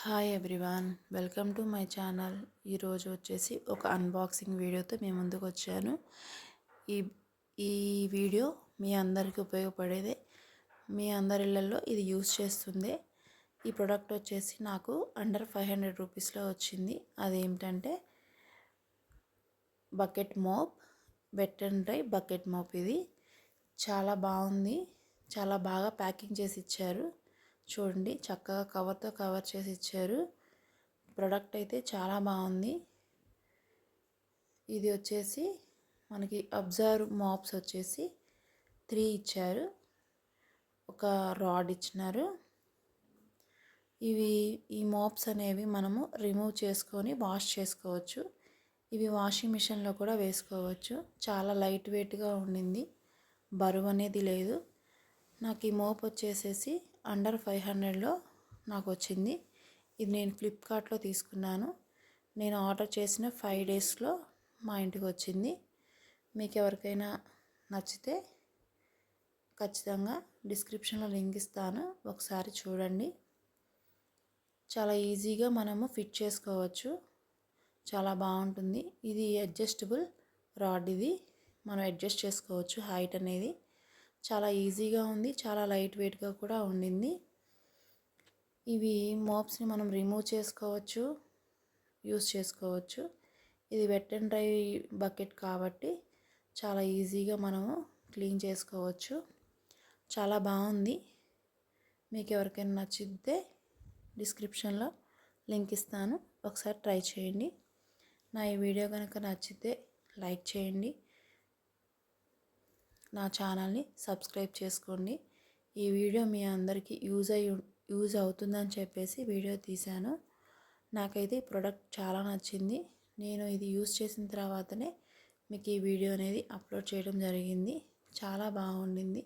Hi everyone welcome to my channel ఈరోజు వచ్చేసి ఒక అన్బాక్సింగ్ వీడియోతో మేము ముందుకు వచ్చాను. ఈ ఈ వీడియో మీ అందరికీ ఉపయోగపడేదే. మీ అందరి ఇళ్ళల్లో ఇది యూస్ చేస్తుంది. ఈ ప్రోడక్ట్ వచ్చేసి నాకు అండర్ ఫైవ్ హండ్రెడ్ రూపీస్లో వచ్చింది. అదేమిటంటే bucket mop wet and dry bucket mop ఇది. చాలా బాగుంది. చాలా బాగా ప్యాకింగ్ చేసి ఇచ్చారు. చూడండి చక్కగా కవర్తో కవర్ చేసి ఇచ్చారు. ప్రోడక్ట్ అయితే చాలా బాగుంది. ఇది వచ్చేసి మనకి అబ్జర్వ్ మాప్స్ వచ్చేసి త్రీ ఇచ్చారు. ఒక రాడ్ ఇచ్చినారు. ఇవి ఈ మాప్స్ అనేవి మనము రిమూవ్ చేసుకొని వాష్ చేసుకోవచ్చు. ఇవి వాషింగ్ మిషన్లో కూడా వేసుకోవచ్చు. చాలా లైట్ వెయిట్గా ఉండింది. బరువు అనేది లేదు. నాకు ఈ మోప్ వచ్చేసేసి అండర్ ఫైవ్ హండ్రెడ్లో నాకు వచ్చింది ఇది నేను ఫ్లిప్కార్ట్లో తీసుకున్నాను. నేను ఆర్డర్ చేసిన ఫైవ్ డేస్లో మా ఇంటికి వచ్చింది మీకు ఎవరికైనా నచ్చితే ఖచ్చితంగా డిస్క్రిప్షన్లో లింక్ ఇస్తాను. ఒకసారి చూడండి. చాలా ఈజీగా మనము ఫిట్ చేసుకోవచ్చు. చాలా బాగుంటుంది. ఇది అడ్జస్టబుల్ రాడ్ ఇది. మనం అడ్జస్ట్ చేసుకోవచ్చు హైట్ అనేది. చాలా ఈజీగా ఉంది చాలా లైట్ వెయిట్గా కూడా ఉండింది. ఇవి మోప్స్ని మనం రిమూవ్ చేసుకోవచ్చు యూస్ చేసుకోవచ్చు. ఇది వెట్ అండ్ డ్రై బకెట్ కాబట్టి చాలా ఈజీగా మనము క్లీన్ చేసుకోవచ్చు. చాలా బాగుంది. మీకు ఎవరికైనా నచ్చితే డిస్క్రిప్షన్లో లింక్ ఇస్తాను. ఒకసారి ట్రై చేయండి. నా ఈ వీడియో కనుక నచ్చితే లైక్ చేయండి. నా ఛానల్ని సబ్స్క్రైబ్ చేసుకోండి. ఈ వీడియో మీ అందరికీ యూజ్ అయ్యి యూజ్ అవుతుందని చెప్పేసి వీడియో తీశాను. నాకైతే ఈ ప్రోడక్ట్ చాలా నచ్చింది. నేను ఇది యూజ్ చేసిన తర్వాతనే మీకు ఈ వీడియో అనేది అప్లోడ్ చేయడం జరిగింది. చాలా బాగుండింది.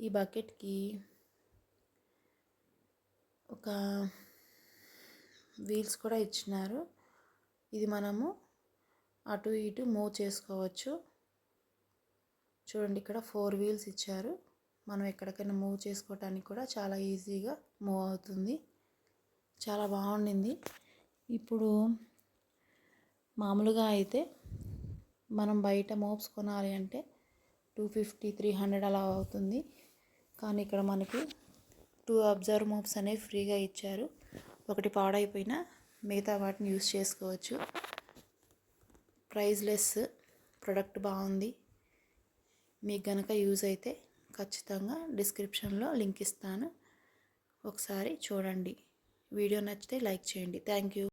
ఈ బకెట్కి ఒక వీల్స్ కూడా ఇచ్చినారు. ఇది మనము అటు ఇటు మూవ్ చేసుకోవచ్చు. చూడండి ఇక్కడ ఫోర్ వీల్స్ ఇచ్చారు. మనం ఎక్కడికైనా మూవ్ చేసుకోవటానికి కూడా చాలా ఈజీగా మూవ్ అవుతుంది. చాలా బాగుండింది. ఇప్పుడు మామూలుగా అయితే మనం బయట మోప్స్ కొనాలి అంటే టూ ఫిఫ్టీ త్రీ హండ్రెడ్ అలా అవుతుంది. కానీ ఇక్కడ మనకి టూ అబ్జర్వ్ మోప్స్ అనేవి ఫ్రీగా ఇచ్చారు. ఒకటి పాడైపోయినా మిగతా వాటిని యూస్ చేసుకోవచ్చు. ప్రైజ్లెస్ ప్రొడక్ట్ బాగుంది. మీకు కనుక యూజ్ అయితే ఖచ్చితంగా డిస్క్రిప్షన్లో లింక్ ఇస్తాను. ఒకసారి చూడండి. వీడియో నచ్చితే లైక్ చేయండి. Thank you.